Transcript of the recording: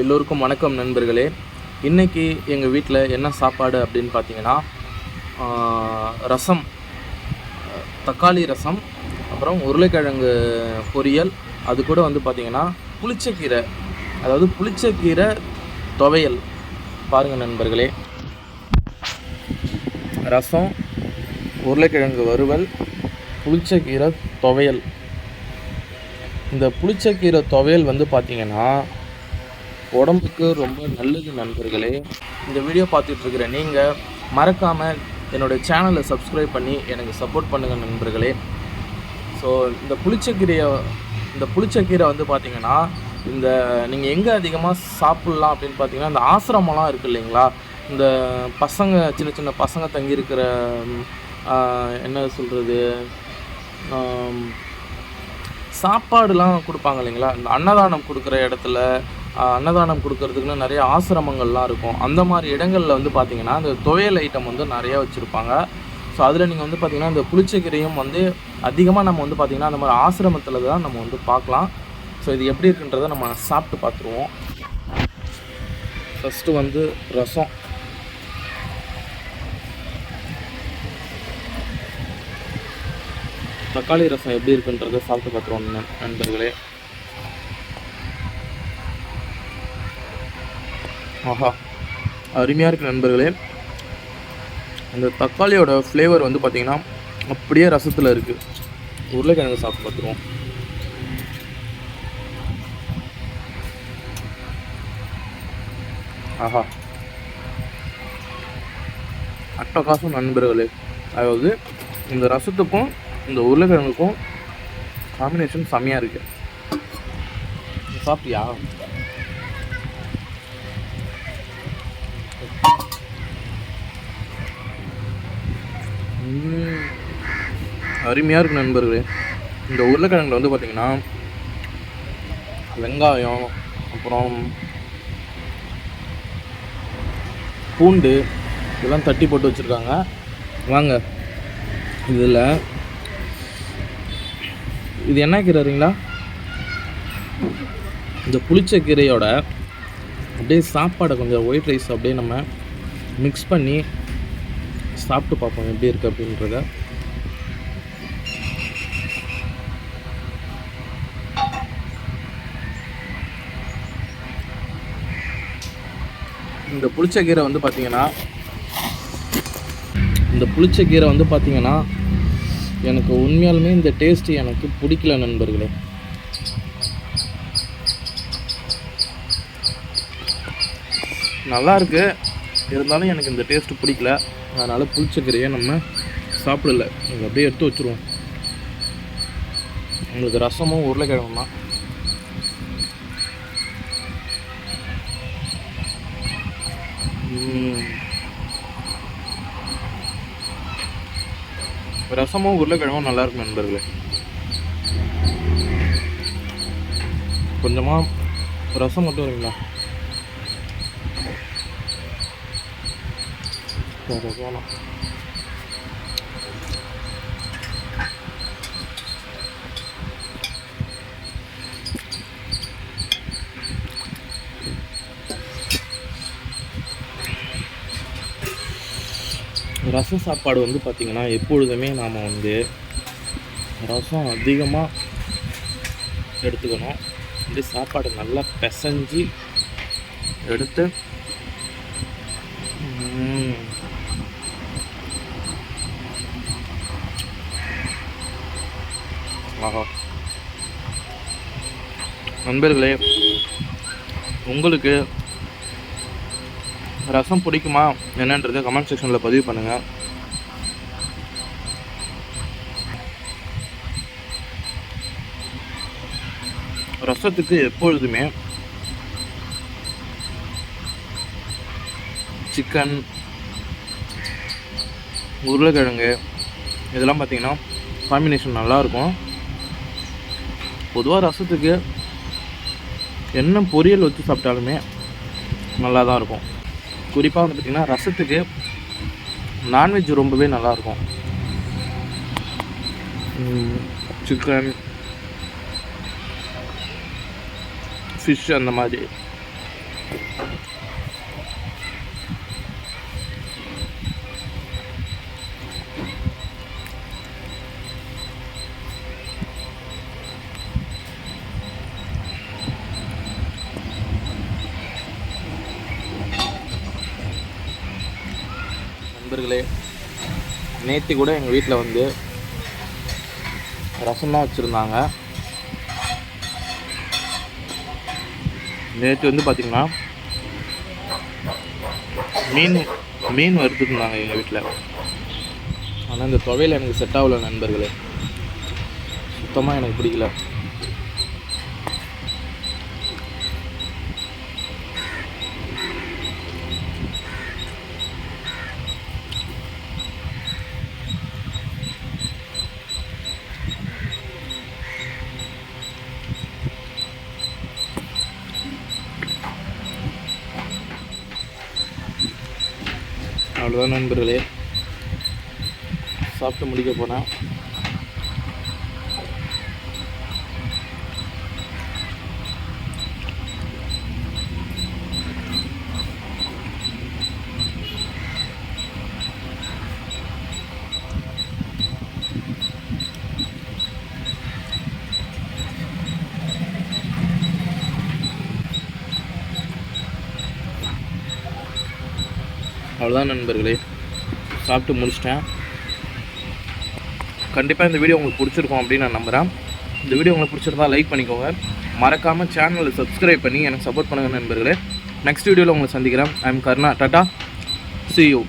எல்லோருக்கும் வணக்கம் நண்பர்களே. இன்றைக்கி எங்கள் வீட்டில் என்ன சாப்பாடு அப்படின்னு பார்த்தீங்கன்னா ரசம் தக்காளி ரசம் அப்புறம் உருளைக்கிழங்கு பொரியல் அது கூட வந்து பார்த்திங்கன்னா புளிச்சக்கீரை அதாவது புளிச்சக்கீரை துவையல். பாருங்கள் நண்பர்களே. ரசம் உருளைக்கிழங்கு வறுவல் புளிச்சக்கீரை துவையல். இந்த புளிச்சக்கீரை துவையல் வந்து பார்த்திங்கன்னா உடம்புக்கு ரொம்ப நல்லது நண்பர்களே. இந்த வீடியோ பார்த்துட்டு இருக்கிற நீங்கள் மறக்காமல் என்னோடய சேனலை சப்ஸ்கிரைப் பண்ணி எனக்கு சப்போர்ட் பண்ணுங்கள் நண்பர்களே. ஸோ இந்த புளிச்சக்கீரையை இந்த புளிச்சக்கீரை வந்து பார்த்திங்கன்னா இந்த நீங்கள் எங்கே அதிகமாக சாப்பிட்லாம் அப்படின்னு பார்த்தீங்கன்னா இந்த ஆசிரமம்லாம் இருக்குது இல்லைங்களா? இந்த பசங்க சின்ன சின்ன பசங்க தங்கியிருக்கிற என்ன சொல்கிறது சாப்பாடுலாம் கொடுப்பாங்க இல்லைங்களா? இந்த அன்னதானம் கொடுக்குற இடத்துல அன்னதானம் கொடுக்கறதுக்குன்னு நிறைய ஆசிரமங்கள்லாம் இருக்கும். அந்த மாதிரி இடங்களில் வந்து பார்த்திங்கன்னா அந்த துவையல் ஐட்டம் வந்து நிறையா வச்சுருப்பாங்க. ஸோ அதில் நீங்கள் வந்து பார்த்திங்கன்னா இந்த புளிச்சக்கீரையும் வந்து அதிகமாக நம்ம வந்து பார்த்திங்கன்னா அந்த மாதிரி ஆசிரமத்தில் தான் நம்ம வந்து பார்க்கலாம் ஸோ இது எப்படி இருக்குன்றதை நம்ம சாப்பிட்டு பார்த்துருவோம் ஃபஸ்ட்டு வந்து ரசம். தக்காளி ரசம் எப்படி இருக்குன்றதை சாப்பிட்டு பார்த்துருவோம் நண்பர்களே. ஆஹா. அருமையாக இருக்கு நண்பர்களே. அந்த தக்காளியோட ஃப்ளேவர் வந்து பார்த்தீங்கன்னா அப்படியே ரசத்தில் இருக்குது உருளைக்கிழங்கு சாப்பிட்டு பார்த்துருவோம் ஆஹா. அட்டகாசம் நண்பர்களே. அதாவது இந்த ரசத்துக்கும் இந்த உருளைக்கிழங்குக்கும் காம்பினேஷன் செம்மையாக இருக்குது சாப்பிட்டியா? அருமையாக இருக்கும் நண்பர்களே. இந்த உருளைக்கிழங்குல வந்து பார்த்திங்கன்னா வெங்காயம் அப்புறம் பூண்டு இதெல்லாம் தட்டி போட்டு வச்சுருக்காங்க. வாங்க. இதில் இது என்ன கீரைங்களா இந்த புளிச்ச கீரையோட அப்படியே சாப்பாடை கொஞ்சம் ஒயிட் ரைஸ் அப்படியே நம்ம மிக்ஸ் பண்ணி சாப்பிட்டு பார்ப்போம் எப்படி இருக்குது அப்படின்றத. இந்த புளிச்சக்கீரை வந்து பார்த்தீங்கன்னா இந்த புளிச்ச கீரை வந்து பார்த்தீங்கன்னா எனக்கு உண்மையாலுமே இந்த டேஸ்ட் எனக்கு பிடிக்கல நண்பர்களே. நல்லா இருக்குது இருந்தாலும் எனக்கு இந்த டேஸ்ட் பிடிக்கல. அதனால் புளிச்சக்கீரையை நம்ம சாப்பிடல. நீங்கள் அப்படியே எடுத்து வச்சுருவோம். உங்களுக்கு ரசமும் உருளைக்கிழங்கும் தான். ரசமும் உருளைக்கிழங்கும் நல்லாயிருக்கும் நண்பர்களே. கொஞ்சமாக ரசம் மட்டும் வரீங்களா சரி, வேணாம் ரசம் சாப்பாடு வந்து பார்த்திங்கன்னா எப்பொழுதுமே நாம் வந்து ரசம் அதிகமாக எடுத்துக்கணும். வந்து சாப்பாடு நல்லா பிசைஞ்சு எடுத்து ஆஹா. நண்பர்களே உங்களுக்கு ரசம் பிடிக்குமா என்னன்றதை கமெண்ட் செக்ஷனில் பதிவு பண்ணுங்கள் ரசத்துக்கு எப்பொழுதுமே சிக்கன் உருளைக்கிழங்கு இதெல்லாம் பார்த்தீங்கன்னா காம்பினேஷன் நல்லாயிருக்கும். பொதுவாக ரசத்துக்கு என்ன பொரியல் வச்சு சாப்பிட்டாலுமே நல்லா தான் இருக்கும். குறிப்பாக வந்து பார்த்திங்கன்னா ரசத்துக்கு நான்வெஜ் ரொம்பவே நல்லாயிருக்கும். சிக்கன் ஃபிஷ் அந்த மாதிரி. நண்பர்களே நேற்று கூட எங்கள் வீட்டில் வந்து ரசம்லாம் வச்சுருந்தாங்க. நேற்று வந்து பார்த்திங்கன்னா மீன் மீன் வறுத்துருந்தாங்க எங்கள் வீட்டில் ஆனால் இந்த துவையில் எனக்கு செட் ஆகல நண்பர்களே. சுத்தமாக எனக்கு பிடிக்கல. அவ்வளோதான் நண்பர்களே. சாப்பிட்டு முடிக்க போனேன் அவ்வளோதான் நண்பர்களே. சாப்பிட்டு முடிச்சிட்டேன். கண்டிப்பாக இந்த வீடியோ உங்களுக்கு பிடிச்சிருக்கும் அப்படின்னு நான் நம்புகிறேன் இந்த வீடியோ உங்களுக்கு பிடிச்சிருந்தா லைக் பண்ணிக்கோங்க. மறக்காமல் சேனலை சப்ஸ்கிரைப் பண்ணி எனக்கு சப்போர்ட் பண்ணுங்கள் நண்பர்களே. நெக்ஸ்ட் வீடியோவில் உங்களை சந்திக்கிறேன். I am Karna tata see you